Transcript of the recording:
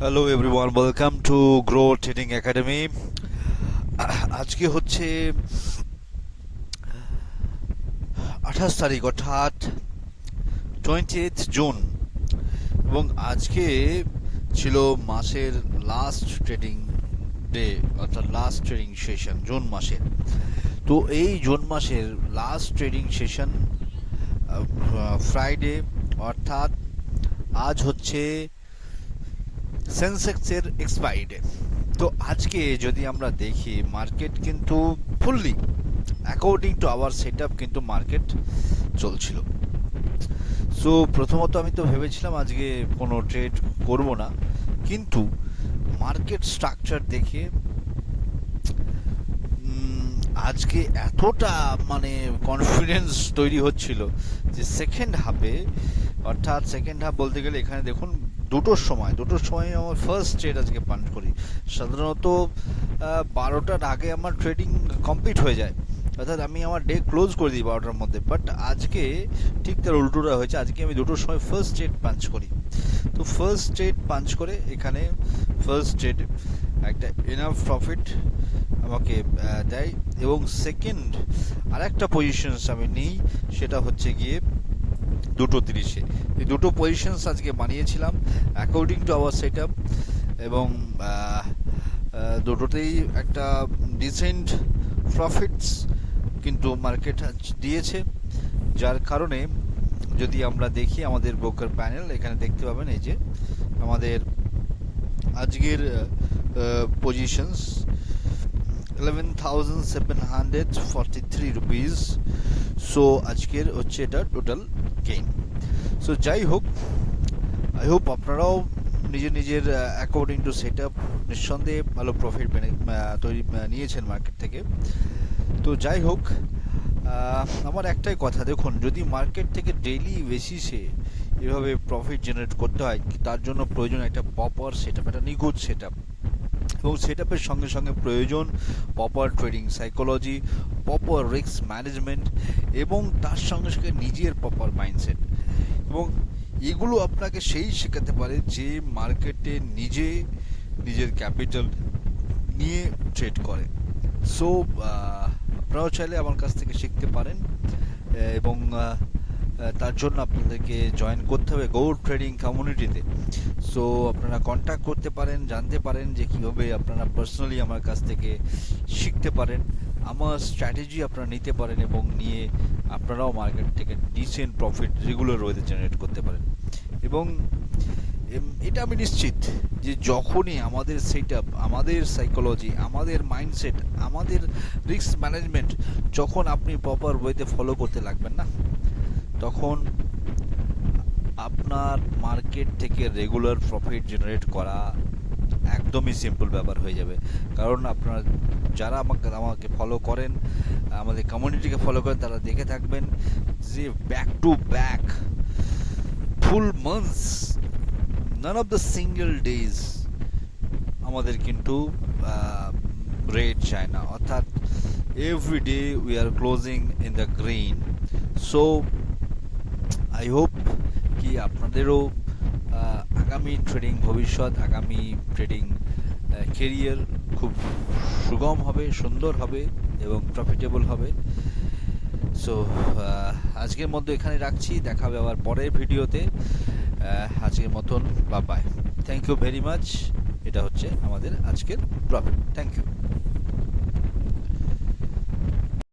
Hello everyone welcome to grow trading academy আজকে হচ্ছে আঠাশ তারিখ, অর্থাৎ টোয়েন্টি এইথ জুন এবং আজকে ছিল মাসের লাস্ট ট্রেডিং ডে অর্থাৎ লাস্ট ট্রেডিং সেশন জুন মাসের। তো এই জুন মাসের লাস্ট ট্রেডিং সেশন ফ্রাইডে অর্থাৎ আজ হচ্ছে সেন্সেক্সের এক্সপাইরি তো আজকে যদি আমরা দেখি মার্কেট কিন্তু fully according to our set কিন্তু মার্কেট চলছিল। সো প্রথমত আমি তো ভেবেছিলাম আজকে কোনো ট্রেড করব না, কিন্তু মার্কেট স্ট্রাকচার দেখে আজকে এতটা মানে কনফিডেন্স তৈরি হচ্ছিল যে সেকেন্ড হাফে অর্থাৎ সেকেন্ড হাফ বলতে গেলে এখানে দেখুন দুটোর সময় দুটোর সময় আমার ফার্স্ট ট্রেড আজকে পাঞ্চ করি। সাধারণত বারোটার আগে আমার ট্রেডিং কমপ্লিট হয়ে যায়। অর্থাৎ আমি আমার ডে ক্লোজ করে দিই বারোটার মধ্যে। বাট আজকে ঠিক তার উল্টোটা হয়েছে। আজকে আমি দুটোর সময় ফার্স্ট ট্রেড পাঞ্চ করি। তো ফার্স্ট ট্রেড পাঞ্চ করে এখানে ফার্স্ট ট্রেড একটা এনাফ প্রফিট আমাকে দেয়। এবং সেকেন্ড আরেকটা পজিশনস আমি নিই। সেটা হচ্ছে গিয়ে দুটো তিরিশে। এই দুটো পজিশনস আজকে বানিয়েছিলাম according to our set up এবং দুটোতেই একটা ডিসেন্ট প্রফিটস কিন্তু মার্কেট দিয়েছে। যার কারণে যদি আমরা দেখি আমাদের ব্রোকার প্যানেল এখানে দেখতে পাবেন এই যে আমাদের আজকের positions eleven thousand seven hundred forty three rupees so আজকের হচ্ছে এটা টোটাল গেইন সো যাই হোক আই হোপ আপনারাও নিজের নিজের অ্যাকর্ডিং টু সেট আপ নিঃসন্দেহে ভালো প্রফিট তৈরি আহ, নিয়েছেন মার্কেট থেকে। তো যাই হোক আহ, আমার একটাই কথা দেখুন যদি মার্কেট থেকে ডেইলি বেসিসে এভাবে প্রফিট জেনারেট করতে হয় তার জন্য প্রয়োজন একটা প্রপার সেট আপ একটা নিখুঁত সেট আপ এবং সেট আপের সঙ্গে সঙ্গে প্রয়োজন proper trading psychology proper risk management এবং তার সঙ্গে সঙ্গে নিজের প্রপার মাইন্ডসেট এবং এগুলো আপনাকে সেই শেখাতে পারে যে মার্কেটে নিজে নিজের ক্যাপিটাল নিয়ে ট্রেড করে। সো আপনারাও চাইলে আমার কাছ থেকে শিখতে পারেন, এবং তার জন্য আপনাদেরকে জয়েন করতে হবে গৌড় ট্রেডিং কমিউনিটিতে সো আপনারা কন্ট্যাক্ট করতে পারেন, জানতে পারেন যে কীভাবে আপনারা পার্সোনালি আমার কাছ থেকে শিখতে পারেন, আমার স্ট্র্যাটেজি আপনারা নিতে পারেন এবং নিয়ে আপনারাও মার্কেট থেকে ডিসেন্ট প্রফিট রেগুলার ওয়েতে জেনারেট করতে পারেন। এবং এটা আমি নিশ্চিত যে যখনই আমাদের সেট আমাদের সাইকোলজি আমাদের মাইন্ডসেট আমাদের রিস্ক ম্যানেজমেন্ট যখন আপনি প্রপার ওয়েতে ফলো করতে লাগবেন না তখন আপনার মার্কেট থেকে রেগুলার প্রফিট জেনারেট করা একদমই সিম্পল ব্যাপার হয়ে যাবে। কারণ আপনার যারা আমাকে আমাকে ফলো করেন, আমাদের কমিউনিটিকে ফলো করেন, তারা দেখে থাকবেন যে back to back full months none of the single days আমাদের কিন্তু রেট চায় না। অর্থাৎ every day we are closing in the green so I hope কি আপনাদেরও আগামী ট্রেডিং ভবিষ্যৎ, আগামী ট্রেডিং কেরিয়ার খুব সুগম হবে, সুন্দর হবে এবং প্রফিটেবল হবে। সো আজকের মধ্যে এখানে রাখছি। দেখা হবে আবার পরের ভিডিওতে। আজকের মতন বা bye thank you very much এটা হচ্ছে আমাদের আজকের প্রফিট থ্যাংক ইউ